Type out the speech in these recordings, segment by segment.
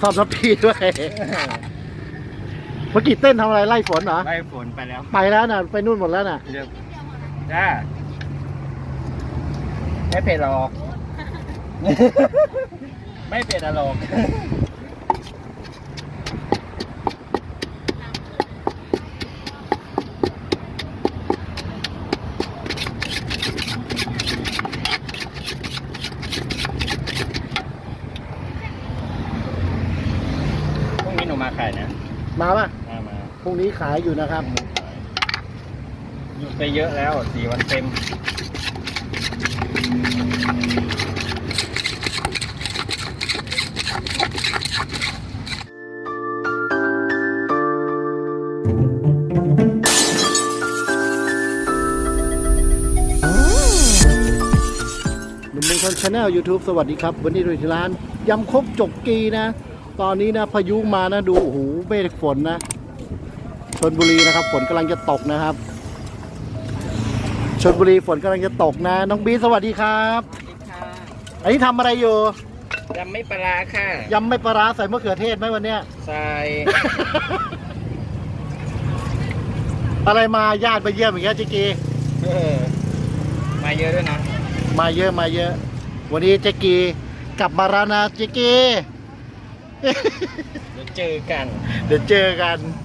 ซ่อมทัพพีด้วย เมื่อกี้เต้นทำอะไรไล่ฝนเหรอ ไล่ฝนไปแล้วไปแล้วน่ะ ไปนู่นหมดแล้วน่ะเรียบจ้าไม่เผ็ดหรอก ไม่เผ็ดอะหรอกพรุ่งนี้หนูมาขายนะ มาป่ะ มามา พรุ่งนี้ ขายอยู่นะครับ หยุดไปเยอะแล้วสี่วันเต็ม หนุ่มเมืองชนชาแนลยูทูบสวัสดีครับ วันนี้เราอยู่ที่ร้านยำครกจกกีนะ ตอนนี้นะพายุมานะดูโอ้โหเมฆฝนนะช นบุรีนะครับ ฝนกำลังจะตกนะครับชนบุรีฝนกำลังจะตกนะ น้องบีสวัสดีครับสวัสดีค่ะอันนี้ทำอะไรอยู่ยำไม่ปลาร้าค่ะยำไม่ปลาร้าใส่มะเขือเทศไหมวันเนี้ยใส่ อะไรมาญาติมาเยี่ยมอย่างเงี้ยจิกีเออมาเยอะด้วยนะ มาเยอะมาเยอะ วันนี้เจกีกลับมาแล้วนะเจกีเดี๋ยวเจอกัน เดี๋ยวเจอกันยาย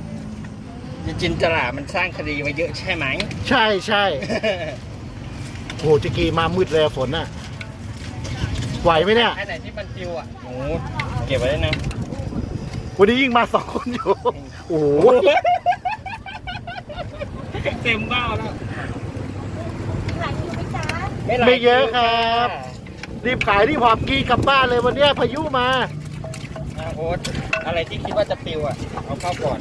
จินตลามันสร้างคดีมาเยอะใช่ไหม ใช่ใช่โหเจกีมามืดเลยฝนน่ะ ไหวไหมเนี่ย ไอ้ไหนที่มันปิวอะโอ้โหเก็บไว้ได้นะ วันนี้ยิ่งมาสองคนอยู่ โอ้โหเต็มเบ้าแล้วหลายคิวไหมจ๊ะหลาไม่เยอะควรับ รีบขายรีบหอบกีกลับบ้านเลยวันเนี้ยพายุมาอะโอ๊ตอะไรที่คิดว่าจะปิวอะ เอาเข้าก่อน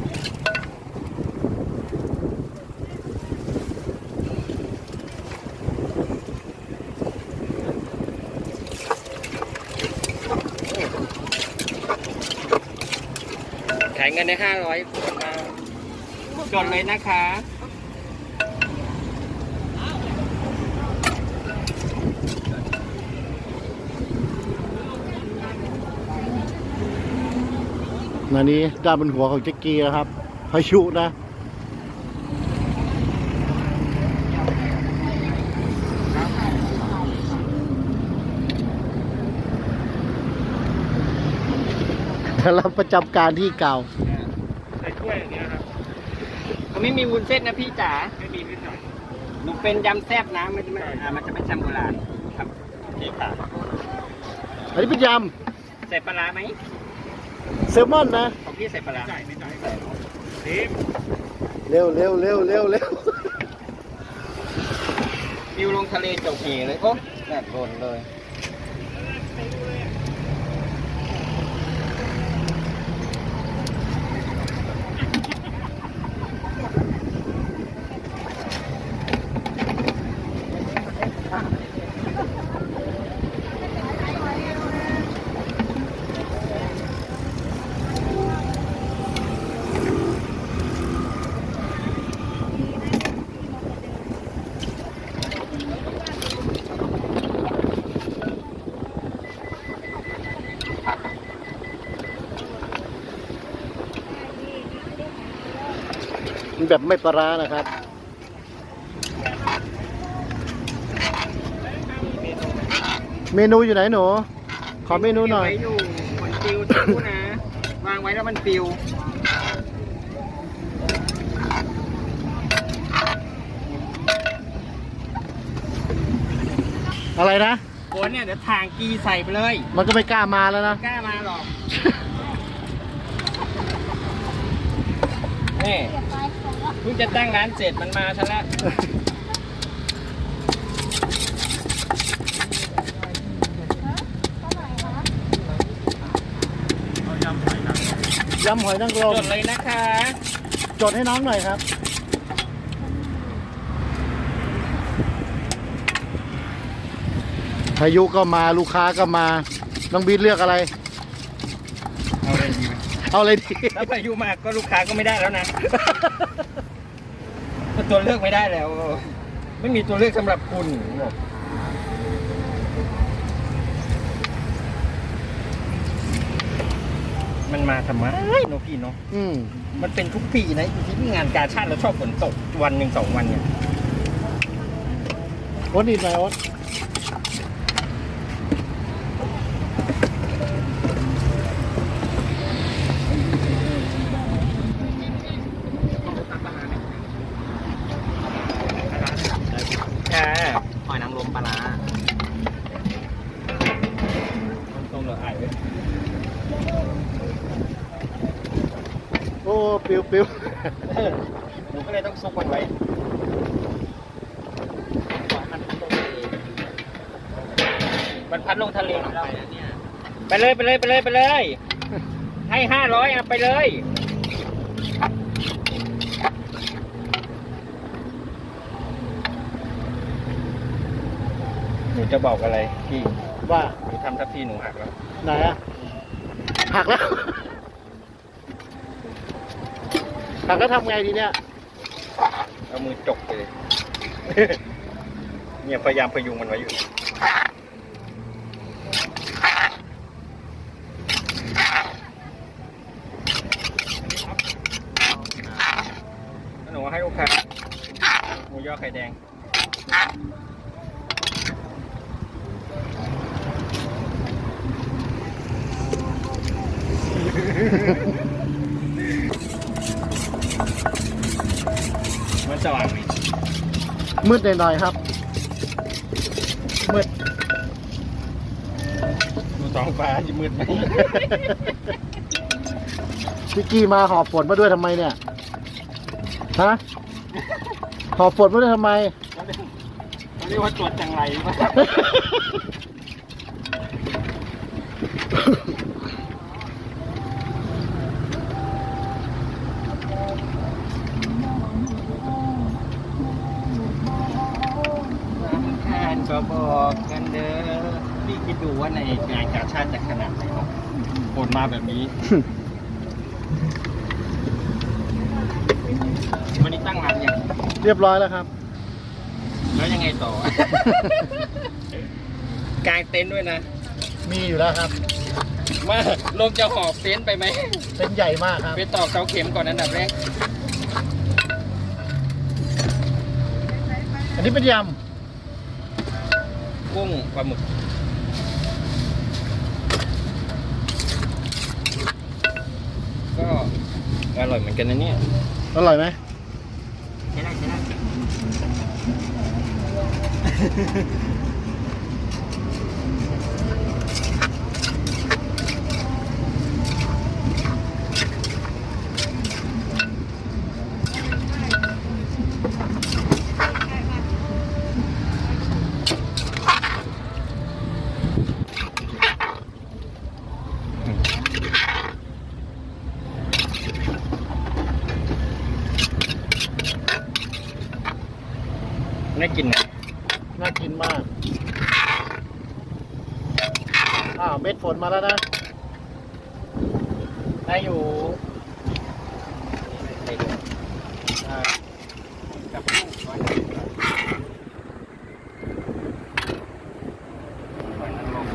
ขายเงิน ได้ห้าร้อยมาจดเลยนะคะนันนี้ด้านบนหัวของเจกีนะครับพายุนะแต่เราประจำการที่เก่า ใส่ถ้วยอย่างเงี้ยครับเขา ไม่มีวุ้นเส้นนะพี่จ๋าไม่มีนิดหน่อยหนูเป็นยำแซ่บนะมันจะไม่อ่ามันจะไม่จำโบราณครับนี่ค่ะอันนี้เป็นยใส่ปลาร้าไหมำแซลมอนนะ ของพี่ใส่ปลาร้าใส่ไม่ใส่ใส่เร็วเร็วเร็วเร็วเร็วปิวลงทะเลจกเหเลยโอ้แน่โดนเลย แบบไม่ปลาร้านะครับ เมนูอยู่ไหนหนู ขอเมนูหน่อย ไว้อยู่ผลปิวสักครู่นะ วางไว้แล้วมันปิวอะไรนะ โคนเนี่ยเดี๋ยวทางกีใส่ไปเลยมันก็ไม่กล้ามาแล้วนะ กล้ามาหรอกนี่เพิ่งจะตั้งร้านเสร็จมันมาซะแล้วยำหอยนางรจมดเลยนะคะ จดให้น้องหน่อยครับ พายุก็มาลูกค้าก็มา น้องบีทเลือกอะไร เอาเลยดีไหมเอาอะไรดี ถ้าพายุมาก็ลูกค้าก็ไม่ได้แล้วนะก็ ตัวเลือกไม่ได้แล้ว ไม่มีตัวเลือกสำหรับคุณบอกมันมาทำไมเนอะพี่เนาะอืมมันเป็นทุกปีนะอยู่ที่งานกาชาติแล้วชอบฝนตกวันหนึ่งสองวันเนี่ย โอ๊ตนี่ไหมโอ๊ต ค่ะหอยนางรมปลาร้าตรงเหรอไอ้เว้ย โอ้ปิวปิว เออหนูก็เลยต้องซุกมันไว้มันพัดลงทะเลมันพัดลงทะเล ไปเลยไปเลยไปเลยไปเลย ให้ห้าร้อยเอาไปเลย หนูจะบอกอะไรพี่ว่าหนูทำทัพพีหนูหักแล้ว ไหนอะหักแล้ว หักแล้วทำไงดีเนี่ย เอามือจกไปเลย เนี่ยพยายามพยุงมันไว้อยู่ หนูให้ลูกค้าหมูยอไข่แดง มันสว่างไหมมืดหน่อยๆครับ มืด ดูท้องฟ้าจะมืดไหมพี่กี้มาหอบฝนมาด้วยทำไมเนี่ย ฮะ หอบฝนมาด้วยทำไม เขาเรียกว่าตรวจจังไรหรือเปล่าานก็บอกกันเด้อพี่คิดดูว่าในงานกาชาติจะขนาดไหนเนาะคนมาแบบนี้ วันนี้ตั้งร้านยังเรียบร้อยแล้วครับ แล้วยังไงต่อ กางเต็นท์ด้วยนะ มีอยู่แล้วครับมาลงจะหอบเต็นท์ไปไหมเป็นใหญ่มากครับ ไปตอกเสาเข็มก่อนอันดับแรก อันนี้เป็นย กุ้งปลาหมึกก็อร่อยเหมือนกันนะเนี่ยำอร่อยไหมใช่ได้ใช่ได้น่ากินนะ น่ากินมาก อ้าวเม็ดฝนมาแล้วนะ ได้อยู่ได้อยู่อ่ากับกุ้งก่อนก่อนนั่งลง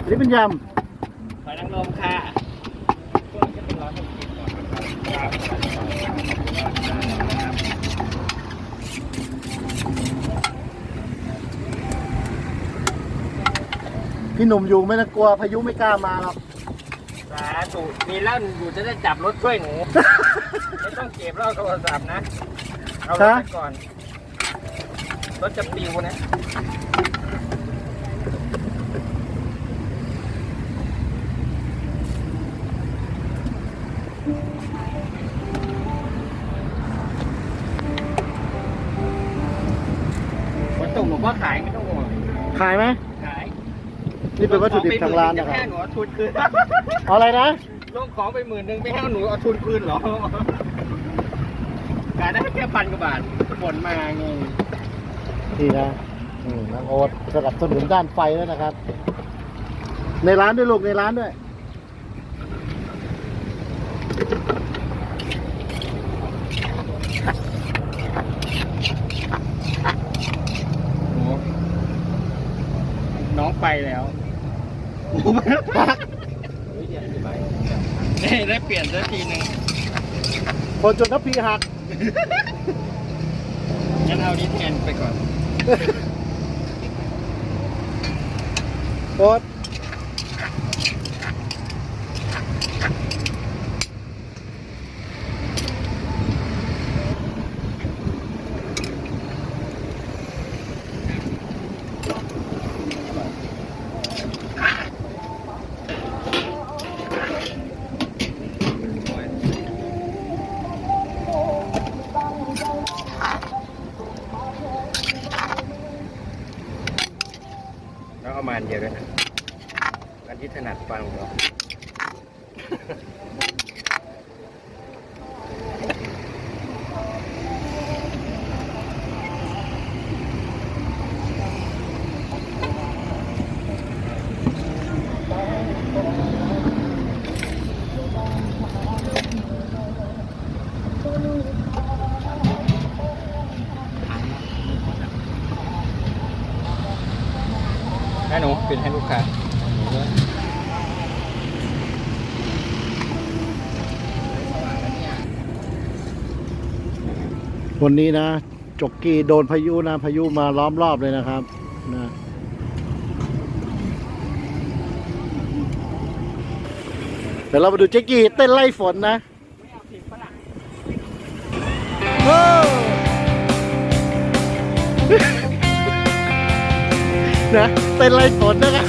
อันนี้เป็นยหอยนางรมค่ะช่วงนี้จะเป็นร้อยหกสิบก่อนนะครับ พี่หนุ่มอยู่ไม่ต้องกลัวพายุไม่กล้ามาหรอกสาธุมีแล้วอยู่จะได้จับรถช่วยหนู ไม่ต้องเก็บแล้วโทรศัพท์นะ เอารถไปก่อน รถจะปิวนะวันตกหนูก็ขายไม่ต้องห่วงขายไหมขาย นี่เป็นวัตถุดิบทางร้านนะคแค่รับหนูเอาทุนคืนเอาอะไรนะ ลงของไปหมื่นหนึ่งไม่ให้หนูเอาทุนคืนเหรอขายได้แค่พันกว่าบาทผลมาไงนี่นะอืมน้องโอ๊ตสนับสนุนด้านไฟแล้วนะครับ ในร้านด้วยลูกในร้านด้วยโอ้ไูไปากนี่ได้เปลี่ยนสักทีหนึ่งคนจนทัพีหัก งั้นเอานี้แทนไปก่อน โอ๊ต วันนี้นะจกกีโดนพายุนะ พายุมาล้อมรอบเลยนะครับนะเดี๋ยวเรามาดูเจ๊กี้เต้นไล่ฝนนะนะเต้นไล่ฝนนะครับ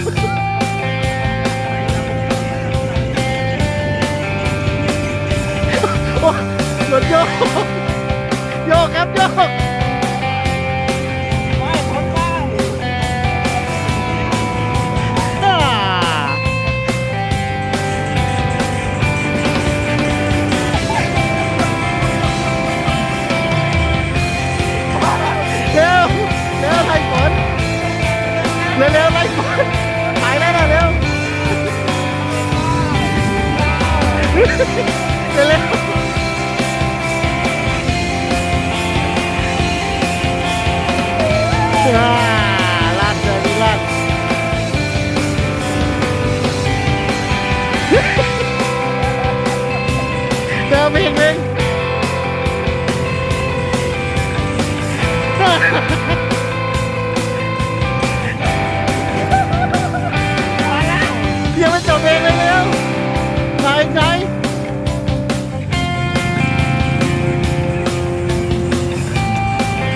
โอ้รถโยกโย กครับโยกอ่าเร็วเร็วไล่ฝนเร็วเร็วไล่ฝนไปแล้วนะเร็วเร็วเร็ว อ่าลากเลยลากเดิมอีกหนึ่งยังไม่จบเองเลยเร็วไหนไหน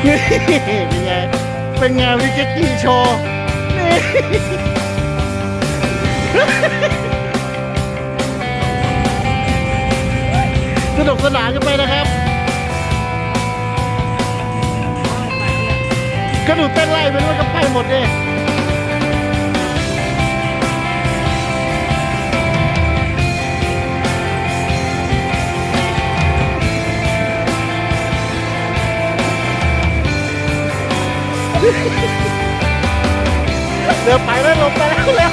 นี่ เป็นไงเป็นวิกเก็ตกี้โชว์นี่สนุกสนานกันไปนะครับ ก็ดูเต้นไล่ไปด้วยก็ไปหมดเลย เดี๋ยวไปแล้วลงไปแล้วแล้ว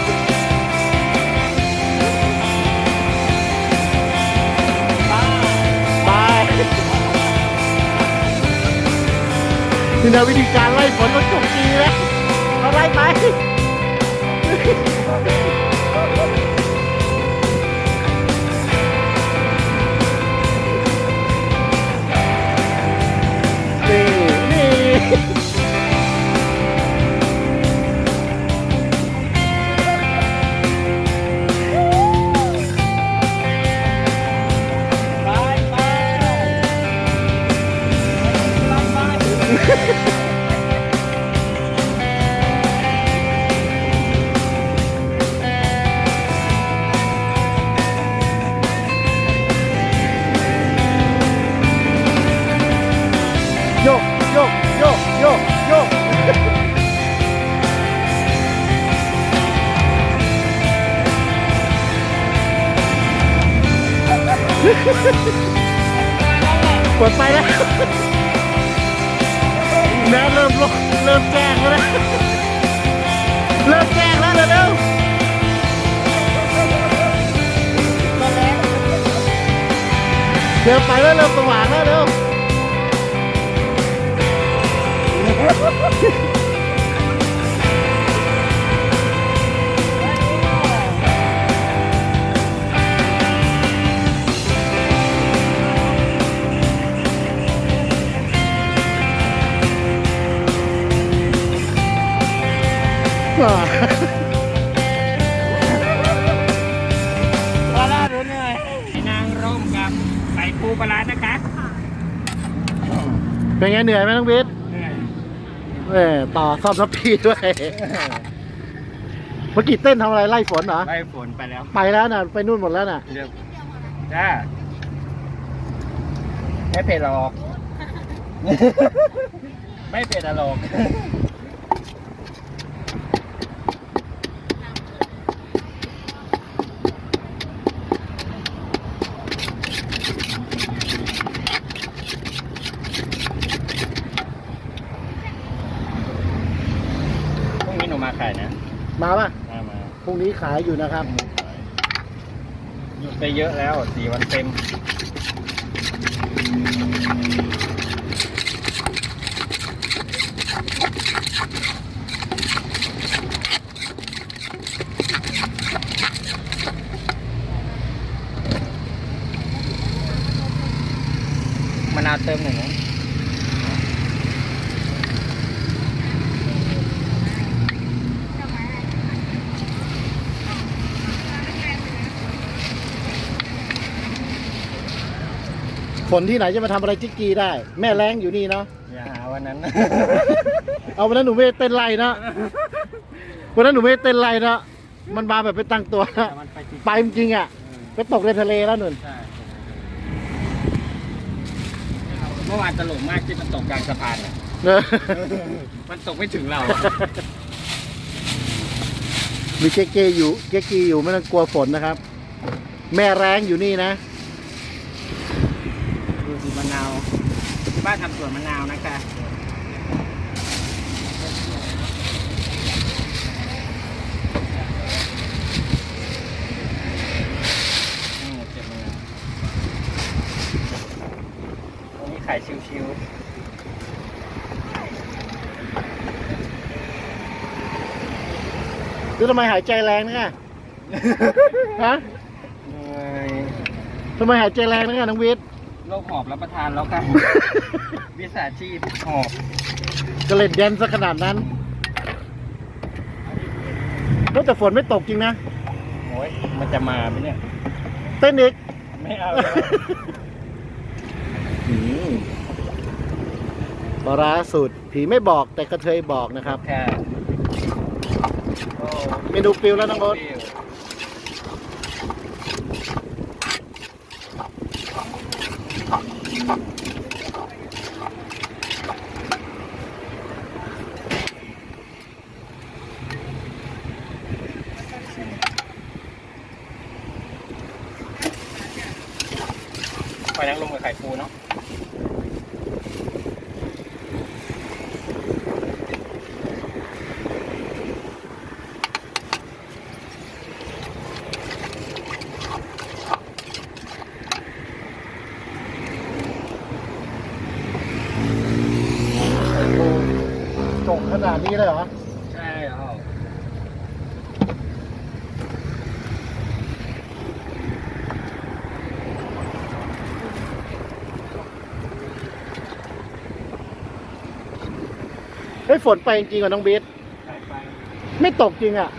ไปนี่นะวิธีการไล่ฝนรถจบจีแล้วเอาไล่ไป Ha ha ha! เริ่มไปแล้วเริ่มสว่างแล้วเร็ว เป็นไงเหนื่อยไหมน้องบิ๊ดเหนื่อยเออต่อซ่อมทัพพีด้วย เมื่อกี้เต้นทำอะไรไล่ฝนเหรอ ไล่ฝนไปแล้วไปแล้วน่ะ ไปนู่นหมดแล้วน่ะ เดี๋ยวจ้าไม่เผ็ดหรอก ไม่เผ็ดหรอก พรุ่งนี้หนูมาขายนะ มาป่ะ มามา พรุ่ง นี้ขายอยู่นะครับ หยุดไปเยอะแล้วสี่วันเต็ม มะนาวเติมหนึ่ง ฝนที่ไหนจะมาทำอะไรจิกกีได้ แม่แรงอยู่นี่เนาะ อย่าหาวันนั้นเอาวันนั้นหนูไม่ได้เต้นไล่นะวันนั้นหนูไม่ได้เต้นไล่นะ มันมาแบบไปตั้งตัวนะมันไปจริงไปจริงๆอะไปตกในทะเลแล้วนุ่นใช่เมื่อวานตลกมากที่มันตกกลางสะพานอะเออมันตกไม่ถึงเรามีเก๊กๆอยู่ เก๊กกีอยู่ไม่ต้องกลัวฝนนะครับ แม่แรงอยู่นี่นะ ดูสิมะนาวที่ บ้านทำสวนมะนาวนะคะอืมเก็บมะนาววันนี้ขายชิวดูทำไมหายใจแรงนะฮะๆเหนื่อยทำไมหายใจแรงนะน้องวิทย์ โรคหอบรับประทานแล้วกัน วิสาชีพหอบก็เล่นแดนซะขนาดนั้นแล้วแต่ฝนไม่ตกจริงนะ โอ้ยมันจะมาไหมเนี่ย เต้นอีก ไม่เอาอืมปลาร้าสูตรผีไม่บอกแต่กระเทยบอกนะครับแค่โอ้เมนูปิวแล้วน้องโอ๊ตฟิว ไปนั่งลงกับไข่ปูเนาะ โอ้จกขนาดนี้เลยเหรอ ใช่ครับ เฮ้ยฝนไปจริงๆกับน้องบีทไปไปไม่ตกจริงอะ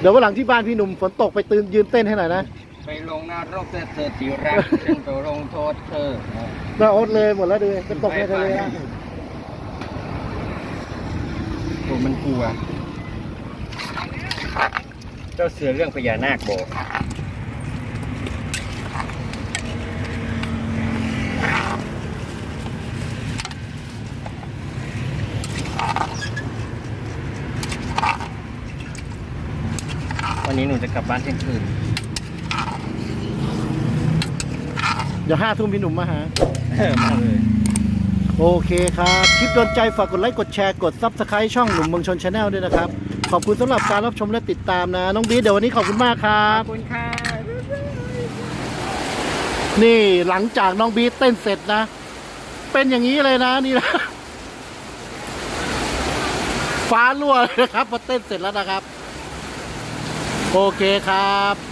เดี๋ยววันหลังที่บ้านพี่หนุ่มฝนตกไปตื่นยืนเต้นให้หน่อยนะไปลงนรกเธอเธอที่รักฉันจะลงโทษเธอน่าโอ๊ตเลยหมดแล้วดูไปตกในทะเลอะโอ้มันกลัว เจ้าเสือเรื่องพญานาคบอก วันนี้หนูจะกลับบ้านเที่ยงคืน เดี๋ยวห้าทุ่มพี่หนุ่มมาหา เออมาเลย โอเคครับ คลิปโดนใจฝากกดไลค์กดแชร์กดซับสไคร b ์ช่องหนุ่มเมืองชนชาแนลด้วยนะครับ ขอบคุณสำหรับการรับชมและติดตามนะ น้องบีทเดี๋ยววันนี้ขอบคุณมากครัขบอบคุณค่ะนี่หลังจากน้องบีทเต้นเสร็จนะ เป็นอย่างนี้เลยนะนี่นะ ฟ้ารั่วเลยนะครับพอเต้นเสร็จแล้วนะครับ โอเคครับ